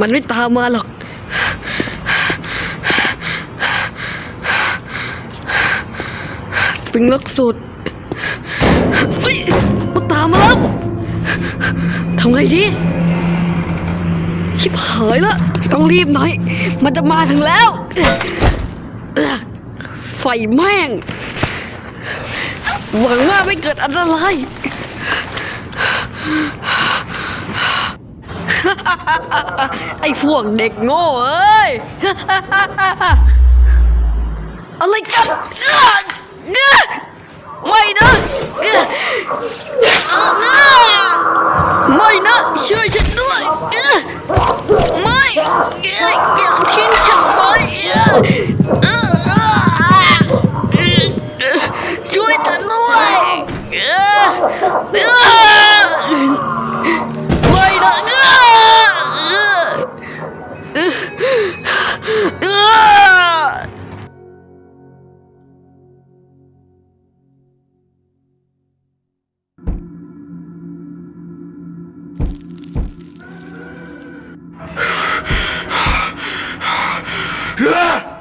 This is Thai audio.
มันไม่ตามมาหรอก สปริงล็อกสุดเฮ้ยมันตามมาแล้วทำไงดีชิบหายละต้องรีบหน่อย มันจะมาถึงแล้ว ไฟแม่ง หวังว่าไม่เกิดอันตราย ไอ้พวกเด็กโง่เอ้ย อะไรกันเอ้อเอ้อไม่นะเอ้อเอ้อไม่นะช่วยฉันด้วยเอ้อไม่เอ้ออย่าทิ้งฉันไปเอ้อเอ้อเอ้อเอ้อช่วยฉันด้วย เอ้อเอ้อ Ah!